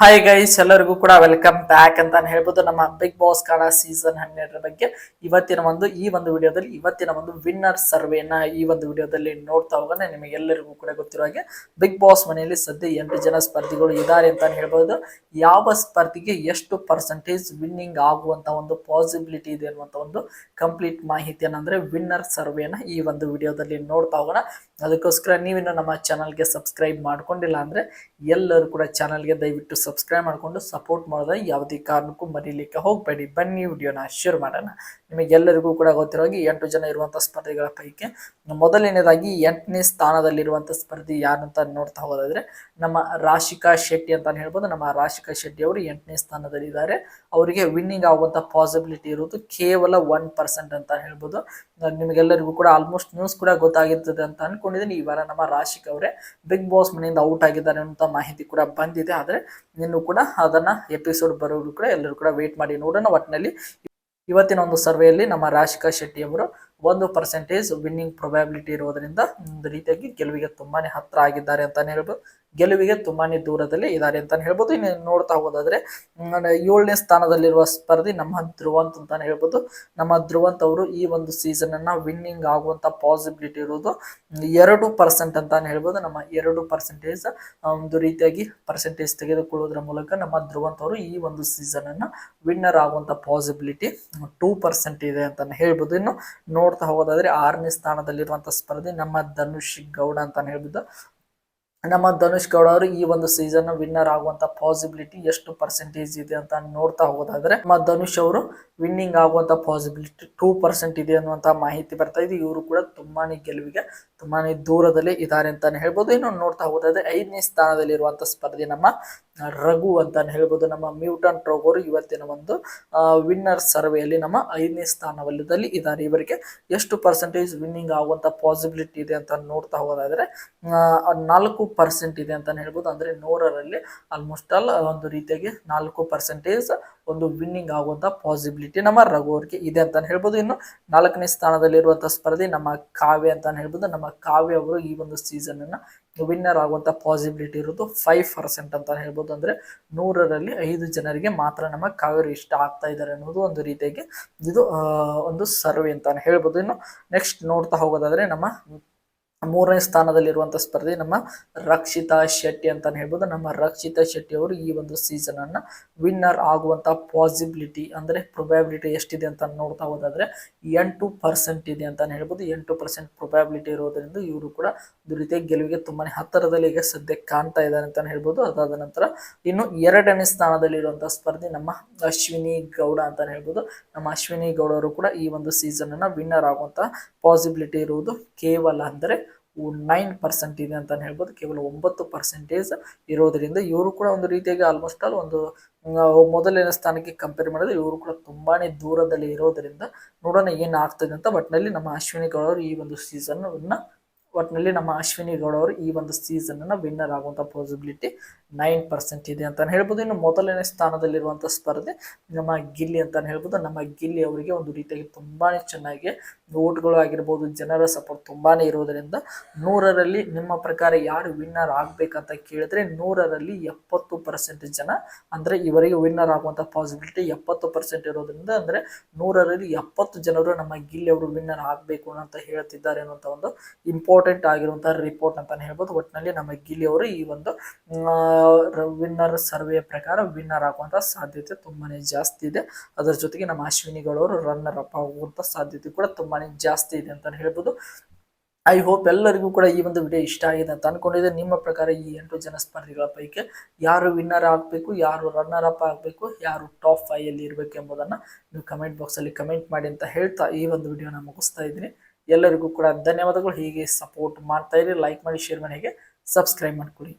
Hi guys ಎಲ್ಲರಿಗೂ ಕೂಡ welcome back ಅಂತ ಹೇಳ್ಬೋದು. ನಮ್ಮ ಬಿಗ್ ಬಾಸ್ ಕನ್ನಡ ಸೀಸನ್ ಹನ್ನೆರಡರ ಬಗ್ಗೆ ಇವತ್ತಿನ ಒಂದು, ಈ ಒಂದು ವಿಡಿಯೋದಲ್ಲಿ ಇವತ್ತಿನ ಒಂದು ವಿನ್ನರ್ ಸರ್ವೆನ ಈ ಒಂದು ವಿಡಿಯೋದಲ್ಲಿ ನೋಡ್ತಾ ಹೋಗೋಣ. ನಿಮಗೆಲ್ಲರಿಗೂ ಕೂಡ ಗೊತ್ತಿರೋ ಹಾಗೆ ಬಿಗ್ ಬಾಸ್ ಮನೆಯಲ್ಲಿ ಸದ್ಯ ಎಂಟು ಜನ ಸ್ಪರ್ಧಿಗಳು ಇದ್ದಾರೆ ಅಂತ ಹೇಳ್ಬೋದು. ಯಾವ ಸ್ಪರ್ಧಿಗೆ ಎಷ್ಟು ಪರ್ಸೆಂಟೇಜ್ ವಿನ್ನಿಂಗ್ ಆಗುವಂತ ಒಂದು ಪಾಸಿಬಿಲಿಟಿ ಇದೆ ಅನ್ನುವಂಥ ಒಂದು ಕಂಪ್ಲೀಟ್ ಮಾಹಿತಿಯನ್ನು ಏನಂದ್ರೆ ವಿನ್ನರ್ ಸರ್ವೇನ ಈ ಒಂದು ವಿಡಿಯೋದಲ್ಲಿ ನೋಡ್ತಾ ಹೋಗೋಣ. ಅದಕ್ಕೋಸ್ಕರ ನೀವಿನ್ನು ನಮ್ಮ ಚಾನಲ್ಗೆ ಸಬ್ಸ್ಕ್ರೈಬ್ ಮಾಡ್ಕೊಂಡಿಲ್ಲ ಅಂದರೆ ಎಲ್ಲರೂ ಕೂಡ ಚಾನಲ್ಗೆ ದಯವಿಟ್ಟು ಸಬ್ಸ್ಕ್ರೈಬ್ ಮಾಡಿಕೊಂಡು ಸಪೋರ್ಟ್ ಮಾಡಿದ ಯಾವುದೇ ಕಾರಣಕ್ಕೂ ಮರೀಲಿಕ್ಕೆ ಹೋಗಬೇಡಿ. ಬನ್ನಿ ವಿಡಿಯೋನ ಶೇರ್ ಮಾಡೋಣ. ನಿಮಗೆಲ್ಲರಿಗೂ ಕೂಡ ಗೊತ್ತಿರೋ ಹಾಗೆ ಎಂಟು ಜನ ಇರುವಂಥ ಸ್ಪರ್ಧಿಗಳ ಪೈಕಿ ಮೊದಲನೇದಾಗಿ ಎಂಟನೇ ಸ್ಥಾನದಲ್ಲಿರುವಂಥ ಸ್ಪರ್ಧಿ ಅಂತ ನೋಡ್ತಾ ಹೋದಾದರೆ ನಮ್ಮ ರಾಶಿಕಾ ಶೆಟ್ಟಿ ಅಂತ ಹೇಳ್ಬೋದು. ನಮ್ಮ ರಾಶಿಕಾ ಶೆಟ್ಟಿ ಅವರು ಎಂಟನೇ ಸ್ಥಾನದಲ್ಲಿದ್ದಾರೆ. ಅವರಿಗೆ ವಿನ್ನಿಂಗ್ ಆಗುವಂಥ ಪಾಸಿಬಿಲಿಟಿ ಇರೋದು ಕೇವಲ ಒನ್ ಪರ್ಸೆಂಟ್ ಅಂತ ಹೇಳ್ಬೋದು. ನಿಮಗೆಲ್ಲರಿಗೂ ಕೂಡ ಆಲ್ಮೋಸ್ಟ್ ನ್ಯೂಸ್ ಕೂಡ ಗೊತ್ತಾಗಿರ್ತದೆ ಅಂತ ಅನ್ಕೊಂಡಿದ್ದೀನಿ ಈ ವಾರ ನಮ್ಮ ರಾಶಿಕ್ ಅವರೇ ಬಿಗ್ ಬಾಸ್ ಮನೆಯಿಂದ ಔಟ್ ಆಗಿದ್ದಾರೆ ಅಂತ ಮಾಹಿತಿ ಕೂಡ ಬಂದಿದೆ. ಆದರೆ ಇನ್ನು ಕೂಡ ಅದನ್ನ ಎಪಿಸೋಡ್ ಬರೋರು ಕೂಡ ಎಲ್ಲರೂ ಕೂಡ ವೇಟ್ ಮಾಡಿ ನೋಡೋಣ. ಒಟ್ಟಿನಲ್ಲಿ ಇವತ್ತಿನ ಒಂದು ಸರ್ವೆಯಲ್ಲಿ ನಮ್ಮ ರಾಶಿಕಾ ಶೆಟ್ಟಿ ಅವರು ಒಂದು ಪರ್ಸೆಂಟೇಜ್ ವಿನ್ನಿಂಗ್ ಪ್ರೊಬ್ಯಾಬಿಲಿಟಿ ಇರೋದರಿಂದ ಒಂದು ರೀತಿಯಾಗಿ ಗೆಲುವಿಗೆ ತುಂಬಾನೇ ಹತ್ರ ಆಗಿದ್ದಾರೆ ಅಂತಾನೆ ಹೇಳ್ಬೋದು. ಗೆಲುವಿಗೆ ತುಂಬಾನೇ ದೂರದಲ್ಲಿ ಇದ್ದಾರೆ ಅಂತಾನೆ ಹೇಳ್ಬೋದು. ಇನ್ನು ನೋಡ್ತಾ ಹೋಗೋದಾದ್ರೆ ಏಳನೇ ಸ್ಥಾನದಲ್ಲಿರುವ ಸ್ಪರ್ಧಿ ನಮ್ಮ ಧ್ರುವಂತ್ ಅಂತಾನೆ ಹೇಳ್ಬೋದು. ನಮ್ಮ ಧ್ರುವಂತ್ ಅವರು ಈ ಒಂದು ಸೀಸನ್ ಅನ್ನ ವಿನ್ನಿಂಗ್ ಆಗುವಂತ ಪಾಸಿಬಿಲಿಟಿ ಇರೋದು ಎರಡು ಪರ್ಸೆಂಟ್ ಅಂತಾನೆ ಹೇಳ್ಬೋದು. ನಮ್ಮ ಎರಡು ಪರ್ಸೆಂಟೇಜ್ ಒಂದು ರೀತಿಯಾಗಿ ಪರ್ಸೆಂಟೇಜ್ ತೆಗೆದುಕೊಳ್ಳುವುದರ ಮೂಲಕ ನಮ್ಮ ಧ್ರುವಂತ್ ಅವರು ಈ ಒಂದು ಸೀಸನ್ ಅನ್ನ ವಿನ್ನರ್ ಆಗುವಂತ ಪಾಸಿಬಿಲಿಟಿ ಟೂ ಪರ್ಸೆಂಟ್ ಇದೆ ಅಂತಾನೆ ಹೇಳ್ಬೋದು. ಇನ್ನು ನೋಡ್ತಾ ಹೋಗೋದಾದ್ರೆ ಆರನೇ ಸ್ಥಾನದಲ್ಲಿರುವಂತ ಸ್ಪರ್ಧಿ ನಮ್ಮ ಧನುಷ್ ಗೌಡ ಅಂತಾನೆ ಹೇಳ್ಬೋದು. ನಮ್ಮ ಧನುಷ್ ಗೌಡ ಅವರು ಈ ಒಂದು ಸೀಸನ್ ವಿನ್ನರ್ ಆಗುವಂತ ಪಾಸಿಬಿಲಿಟಿ ಎಷ್ಟು ಪರ್ಸೆಂಟೇಜ್ ಇದೆ ಅಂತ ನೋಡ್ತಾ ಹೋಗೋದಾದ್ರೆ ನಮ್ಮ ಧನುಷ್ ಅವರು ವಿನ್ನಿಂಗ್ ಆಗುವಂತ ಪಾಸಿಬಿಲಿಟಿ ಟೂ ಪರ್ಸೆಂಟ್ ಇದೆ ಅನ್ನುವಂತ ಮಾಹಿತಿ ಬರ್ತಾ ಇದೆ. ಇವರು ಕೂಡ ತುಂಬಾ ಗೆಲುವಿಗೆ ತುಂಬಾ ದೂರದಲ್ಲಿ ಇದ್ದಾರೆ ಅಂತಾನೆ ಹೇಳ್ಬೋದು. ಇನ್ನು ನೋಡ್ತಾ ಹೋಗೋದಾದ್ರೆ ಐದನೇ ಸ್ಥಾನದಲ್ಲಿರುವಂತ ಸ್ಪರ್ಧೆ ನಮ್ಮ ರಘು ಅಂತಾನೆ ಹೇಳ್ಬೋದು. ನಮ್ಮ ಮ್ಯೂಟನ್ ಟ್ರೋಗೋರು ಇವತ್ತಿನ ಒಂದು ವಿನ್ನರ್ ಸರ್ವೆಯಲ್ಲಿ ನಮ್ಮ ಐದನೇ ಸ್ಥಾನದಲ್ಲಿ ಇದ್ದಾರೆ. ಇವರಿಗೆ ಎಷ್ಟು ಪರ್ಸೆಂಟೇಜ್ ವಿನ್ನಿಂಗ್ ಆಗುವಂತ ಪಾಸಿಬಿಲಿಟಿ ಇದೆ ಅಂತ ನೋಡ್ತಾ ಹೋಗೋದಾದ್ರೆ ನಾಲ್ಕು ಪರ್ಸೆಂಟ್ ಇದೆ ಅಂತಾನೆ ಹೇಳ್ಬೋದು. ಅಂದ್ರೆ ನೂರರಲ್ಲಿ ಆಲ್ಮೋಸ್ಟ್ ಆಲ್ ಒಂದು ರೀತಿಯಾಗಿ ನಾಲ್ಕು ಪರ್ಸೆಂಟೇಜ್ ಒಂದು ವಿನ್ನಿಂಗ್ ಆಗುವಂತ ಪಾಸಿಬಿಲಿಟಿ ನಮ್ಮ ರಘು ಅವ್ರಿಗೆ ಇದೆ ಅಂತ ಹೇಳ್ಬೋದು. ಇನ್ನು ನಾಲ್ಕನೇ ಸ್ಥಾನದಲ್ಲಿರುವಂಥ ಸ್ಪರ್ಧಿ ನಮ್ಮ ಕಾವ್ಯ ಅಂತ ಹೇಳ್ಬೋದು. ನಮ್ಮ ಕಾವ್ಯ ಅವರು ಈ ಒಂದು ಸೀಸನ್ ಅನ್ನ ವಿನ್ನರ್ ಆಗುವಂತ ಪಾಸಿಬಿಲಿಟಿ ಇರೋದು ಫೈವ್ ಪರ್ಸೆಂಟ್ ಅಂತ ಹೇಳ್ಬೋದು. ಅಂದ್ರೆ ನೂರರಲ್ಲಿ ಐದು ಜನರಿಗೆ ಮಾತ್ರ ನಮ್ಮ ಕಾವ್ಯರು ಇಷ್ಟ ಆಗ್ತಾ ಇದ್ದಾರೆ ಅನ್ನೋದು ಒಂದು ರೀತಿಯಾಗಿ ಇದು ಒಂದು ಸರ್ವೆ ಅಂತಾನೆ ಹೇಳ್ಬೋದು. ಇನ್ನು ನೆಕ್ಸ್ಟ್ ನೋಡ್ತಾ ಹೋಗೋದಾದ್ರೆ ನಮ್ಮ ಮೂರನೇ ಸ್ಥಾನದಲ್ಲಿರುವಂಥ ಸ್ಪರ್ಧಿ ನಮ್ಮ ರಕ್ಷಿತಾ ಶೆಟ್ಟಿ ಅಂತಾನೆ ಹೇಳ್ಬೋದು. ನಮ್ಮ ರಕ್ಷಿತಾ ಶೆಟ್ಟಿ ಅವರು ಈ ಒಂದು ಸೀಸನ್ ಅನ್ನ ವಿನ್ನರ್ ಆಗುವಂತ ಪಾಸಿಬಿಲಿಟಿ ಅಂದ್ರೆ ಪ್ರೊಬ್ಯಾಬಿಲಿಟಿ ಎಷ್ಟಿದೆ ಅಂತ ನೋಡ್ತಾ ಹೋದಾದ್ರೆ ಎಂಟು ಪರ್ಸೆಂಟ್ ಇದೆ ಅಂತಾನೆ ಹೇಳ್ಬೋದು. ಎಂಟು ಪರ್ಸೆಂಟ್ ಪ್ರೊಬ್ಯಾಬಿಲಿಟಿ ಇರೋದ್ರಿಂದ ಇವರು ಕೂಡ ಒಂದು ರೀತಿಯ ಗೆಲುವಿಗೆ ತುಂಬಾನೇ ಹತ್ತಿರದಲ್ಲಿ ಈಗ ಸದ್ಯ ಕಾಣ್ತಾ ಇದ್ದಾರೆ ಅಂತಾನೆ ಹೇಳ್ಬೋದು. ಅದಾದ ನಂತರ ಇನ್ನು ಎರಡನೇ ಸ್ಥಾನದಲ್ಲಿರುವಂತಹ ಸ್ಪರ್ಧಿ ನಮ್ಮ ಅಶ್ವಿನಿ ಗೌಡ ಅಂತಾನೆ ಹೇಳ್ಬೋದು. ನಮ್ಮ ಅಶ್ವಿನಿ ಗೌಡ ಅವರು ಕೂಡ ಈ ಒಂದು ಸೀಸನ್ ಅನ್ನ ವಿನ್ನರ್ ಆಗುವಂತ ಪಾಸಿಬಿಲಿಟಿ ಇರುವುದು ಕೇವಲ ಅಂದರೆ ನೈನ್ ಪರ್ಸೆಂಟ್ ಇದೆ ಅಂತಲೇ ಹೇಳ್ಬೋದು. ಕೇವಲ ಒಂಬತ್ತು ಪರ್ಸೆಂಟೇಜ್ ಇರೋದರಿಂದ ಇವರು ಕೂಡ ಒಂದು ರೀತಿಯಾಗಿ ಆಲ್ಮೋಸ್ಟ್ ಆಲ್ ಒಂದು ಮೊದಲಿನ ಸ್ಥಾನಕ್ಕೆ ಕಂಪೇರ್ ಮಾಡಿದ್ರೆ ಇವರು ಕೂಡ ತುಂಬಾ ದೂರದಲ್ಲಿ ಇರೋದರಿಂದ ನೋಡೋಣ ಏನ್ ಆಗ್ತದೆ ಅಂತ ಬಟ್ನಲ್ಲಿ ನಮ್ಮ ಅಶ್ವಿನಿ ಗೌಡ ಅವರು ಈ ಒಂದು ಸೀಸನ್ ಒಟ್ನಲ್ಲಿ ನಮ್ಮ ಅಶ್ವಿನಿ ಗೌಡ ಅವರು ಈ ಒಂದು ಸೀಸನ್ ಅನ್ನ ವಿನ್ನರ್ ಆಗುವಂತ ಪಾಸಿಬಿಲಿಟಿ ನೈನ್ ಪರ್ಸೆಂಟ್ ಇದೆ ಅಂತ ಹೇಳ್ಬೋದು. ಇನ್ನು ಮೊದಲನೇ ಸ್ಥಾನದಲ್ಲಿರುವಂತ ಸ್ಪರ್ಧೆ ನಮ್ಮ ಗಿಲ್ಲಿ ಅಂತ ಹೇಳ್ಬೋದು. ನಮ್ಮ ಗಿಲ್ಲಿ ಅವರಿಗೆ ಒಂದು ರೀತಿಯಾಗಿ ತುಂಬಾನೇ ಚೆನ್ನಾಗಿ ಓಟ್ಗಳು ಆಗಿರ್ಬೋದು, ಜನರ ಸಪೋರ್ಟ್ ತುಂಬಾನೇ ಇರೋದ್ರಿಂದ ನೂರರಲ್ಲಿ ನಿಮ್ಮ ಪ್ರಕಾರ ಯಾರು ವಿನ್ನರ್ ಆಗ್ಬೇಕಂತ ಕೇಳಿದ್ರೆ ನೂರರಲ್ಲಿ ಎಪ್ಪತ್ತು ಪರ್ಸೆಂಟ್ ಜನ ಅಂದ್ರೆ ಇವರಿಗೆ ವಿನ್ನರ್ ಆಗುವಂತ ಪಾಸಿಬಿಲಿಟಿ ಎಪ್ಪತ್ತು ಪರ್ಸೆಂಟ್ ಇರೋದ್ರಿಂದ ಅಂದ್ರೆ ನೂರರಲ್ಲಿ ಎಪ್ಪತ್ತು ಜನರು ನಮ್ಮ ಗಿಲ್ಲಿ ಅವರು ವಿನ್ನರ್ ಆಗಬೇಕು ಅಂತ ಹೇಳ್ತಿದ್ದಾರೆ ಅನ್ನುವಂಥ ಒಂದು ಇಂಪಾರ್ಟೆಂಟ್ ಆಗಿರುವಂತಹ ರಿಪೋರ್ಟ್ ಅಂತಾನೆ ಹೇಳ್ಬೋದು. ಒಟ್ಟಿನಲ್ಲಿ ನಮ್ಮ ಗಿಲಿ ಅವರು ಈ ಒಂದು ವಿನ್ನರ್ ಸರ್ವೆ ಪ್ರಕಾರ ವಿನ್ನರ್ ಆಗುವಂತಹ ಸಾಧ್ಯತೆ ತುಂಬಾನೇ ಜಾಸ್ತಿ ಇದೆ. ಅದರ ಜೊತೆಗೆ ನಮ್ಮ ಅಶ್ವಿನಿಗಳವರು ರನ್ನರ್ ಅಪ್ ಆಗುವಂತ ಸಾಧ್ಯತೆ ಕೂಡ ತುಂಬಾನೇ ಜಾಸ್ತಿ ಇದೆ ಅಂತಾನೆ ಹೇಳ್ಬೋದು. ಐ ಹೋಪ್ ಎಲ್ಲರಿಗೂ ಕೂಡ ಈ ಒಂದು ವಿಡಿಯೋ ಇಷ್ಟ ಆಗಿದೆ ಅಂತ ಅನ್ಕೊಂಡಿದ್ದೆ. ನಿಮ್ಮ ಪ್ರಕಾರ ಈ ಎಂಟು ಜನ ಸ್ಪರ್ಧಿಗಳ ಪೈಕಿ ಯಾರು ವಿನ್ನರ್ ಆಗಬೇಕು, ಯಾರು ರನ್ನರ್ ಅಪ್ ಆಗಬೇಕು, ಯಾರು ಟಾಪ್ ಫೈವ್ ಅಲ್ಲಿ ಇರಬೇಕು ಎಂಬುದನ್ನು ನೀವು ಕಮೆಂಟ್ ಬಾಕ್ಸ್ ಅಲ್ಲಿ ಕಮೆಂಟ್ ಮಾಡಿ ಅಂತ ಹೇಳ್ತಾ ಈ ಒಂದು ವಿಡಿಯೋನ ಮುಗಿಸ್ತಾ ಇದ್ದೀನಿ. ಎಲ್ಲರಿಗೂ ಕೂಡ ಧನ್ಯವಾದಗಳು. ಹೀಗೆ ಸಪೋರ್ಟ್ ಮಾಡ್ತಾ ಇರಿ ಲೈಕ್ ಮಾಡಿ ಶೇರ್ ಮಾಡಿ ಹೀಗೆ ಸಬ್ಸ್ಕ್ರೈಬ್ ಮಾಡ್ಕೊಳ್ಳಿ.